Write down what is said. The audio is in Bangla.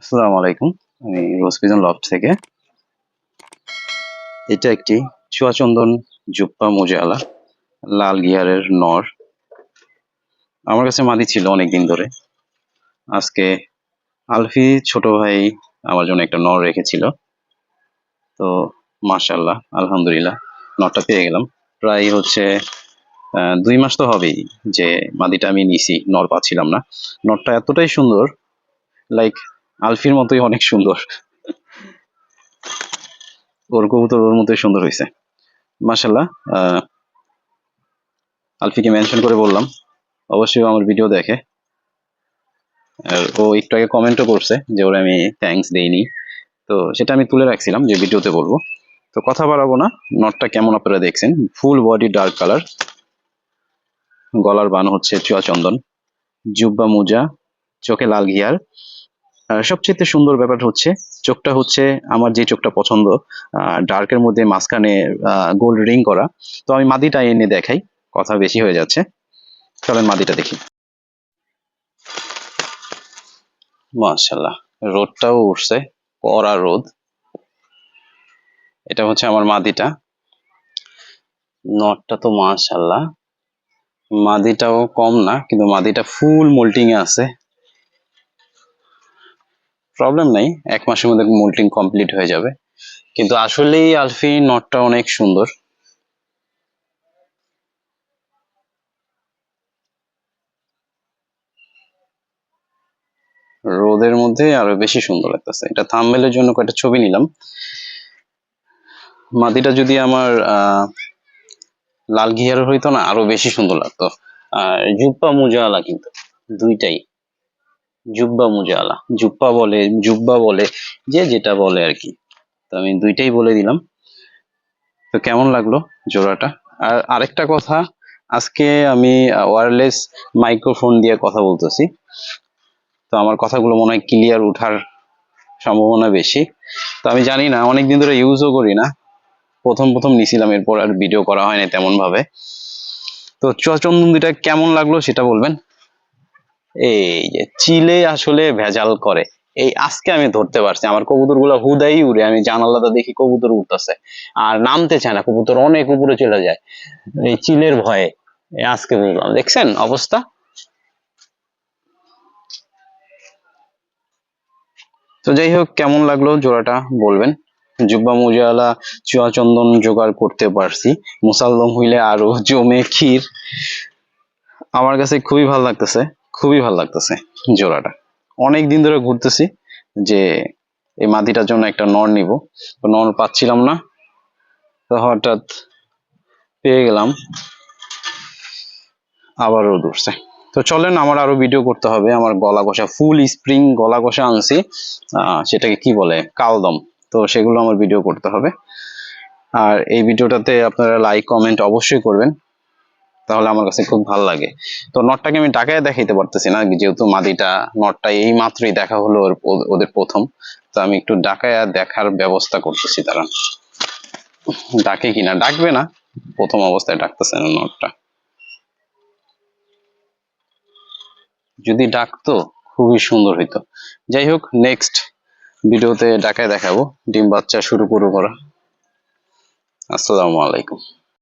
আসসালামু আলাইকুম। আমি রোজপিজন লফট থেকে। এটা একটি চুয়াচন্দন জুপ্পা মোজালা, লাল গিয়ারের নর। আমার কাছে মাদি ছিল অনেক দিন ধরে। আজকে আলফি ছোট ভাই আমার জন্য একটা নর রেখেছিল। তো মাশাল্লাহ আলহামদুলিল্লাহ, নরটা পেয়ে গেলাম। প্রায় হচ্ছে দুই মাস তো হবেই যে মাদিটা আমি নিছি, নর পাচ্ছিলাম না। নরটা এতটাই সুন্দর লাইক আলফির মতোই অনেক সুন্দর। ওর কবুতর ওর মতোই সুন্দর হয়েছে মাসাল্লাহ আলফিকে মেনশন করে বললাম। অবশ্যই আমার ভিডিও দেখে। আর ও একটু আগে কমেন্টও করছে যে ওরা আমি থ্যাঙ্কস দেইনি। তো সেটা আমি তুলে রাখছিলাম যে ভিডিওতে বলব। তো কথা বাড়াবো না নটটা কেমন আপনারা দেখছেন? ফুল বডি ডার্ক কালার গলার বান হচ্ছে চুয়া চন্দন। জুব্বা মোজা, চোখে লাল ঘিয়ার। সবচেয়ে সুন্দর ব্যাপার হচ্ছে, চোখটা হচ্ছে আমার যে চোখটা পছন্দ ডার্কের মধ্যে মাঝখানে গোল্ড রিং করা। তো আমি মাদিটা এনে দেখাই, কথা বেশি হয়ে যাচ্ছে। চলেন মাদিটা দেখি। মাশাল্লাহ রোদটাও উঠছে, কড়া রোদ। এটা হচ্ছে আমার মাদিটা। নটটা তো মাশাল্লাহ মাদিটাও কম না, কিন্তু মাদিটা ফুল মোল্টিং এ আছে। প্রবলেম নাই। এক মাসের মধ্যে মোল্টিং কমপ্লিট হয়ে যাবে। কিন্তু আসলেই আলফি নটটা অনেক সুন্দর। রোদের মধ্যে আরও বেশি সুন্দর লাগতেছে। এটা থাম্বেলের জন্য কয়েকটা ছবি নিলাম। মাদিটা যদি আমার লাল ঘিয়ার হইতো না, আরও বেশি সুন্দর লাগতো। আর জুব্বা মুজাওয়ালা কিন্তু দুইটাই। জুব্বা মুজাওয়ালা জুব্বা বলে জুব্বা বলে, যে যেটা বলে আর কি। তো আমি দুইটাই বলে দিলাম। তো কেমন লাগল জোড়াটা? আর আরেকটা কথা, আজকে আমি ওয়্যারলেস মাইক্রোফোন দিয়ে কথা বলতেছি। তো আমার কথাগুলো মনে হয় ক্লিয়ার ওঠার সম্ভাবনা বেশি। তো আমি জানি না, অনেকদিন ধরে ইউজও করি না। প্রথম প্রথম নিছিলাম, এরপর আর ভিডিও করা হয় না তেমন ভাবে তো দুইটা কেমন লাগল সেটা বলবেন। এই যে চিলে আসলে ভেজাল করে। এই আজকে আমি ধরতে পারছি, আমার কবুতরগুলা হুদাই উড়ে, আমি জানালাটা দেখি কবুতর উঠতেছে আর নামতে চায় না, কবুতর অনেক উপরে চলে যায়। এই চিলের ভয়ে আজকে বুঝলাম দেখছেন অবস্থা? তো যাই হোক, কেমন লাগল জোড়াটা বলবেন? জুব্বা মুজাওয়ালা চুয়া চন্দন জোগাড় করতে পারছি। মুসাল্লম হইলে আরও জমে ক্ষীর। আমার কাছে খুবই ভালো লাগতেছে। খুবই ভালো লাগতেছে জোড়াটা। অনেক দিন ধরে ঘুরতেছি যে এই মাদিটার জন্য একটা নর নিব। তো নর পাচ্ছিলাম না। তো হঠাৎ পেয়ে গেলাম। আবারও দৌড়ছে। তো চলেন, আমার আরও ভিডিও করতে হবে। আমার গলা কষা ফুল স্প্রিং গলা কষা আনছি সেটাকে কি বলে? কালদম। তো সেগুলো আমার ভিডিও করতে হবে। আর এই ভিডিওটাতে আপনারা লাইক কমেন্ট অবশ্যই করবেন। তাহলে আমার কাছে খুব ভালো লাগে। তো নটটাকে আমি ডাকায় দেখাইতে পারতেছি না, যেহেতু মাদিটা, নটটা এই মাত্রই দেখা হলো ওদের প্রথম। তো আমি একটু ডাকায়া দেখার ব্যবস্থা করতেছি তারা ডাকে কিনা? ডাকবে না? প্রথম অবস্থায় ডাকতেছে না নটটা। যদি ডাকতো, খুবই সুন্দর হইতো। যাই হোক নেক্সট ভিডিওতে ডাকায় দেখাবো। ডিম বাচ্চা শুরু করব করা আসসালামু আলাইকুম।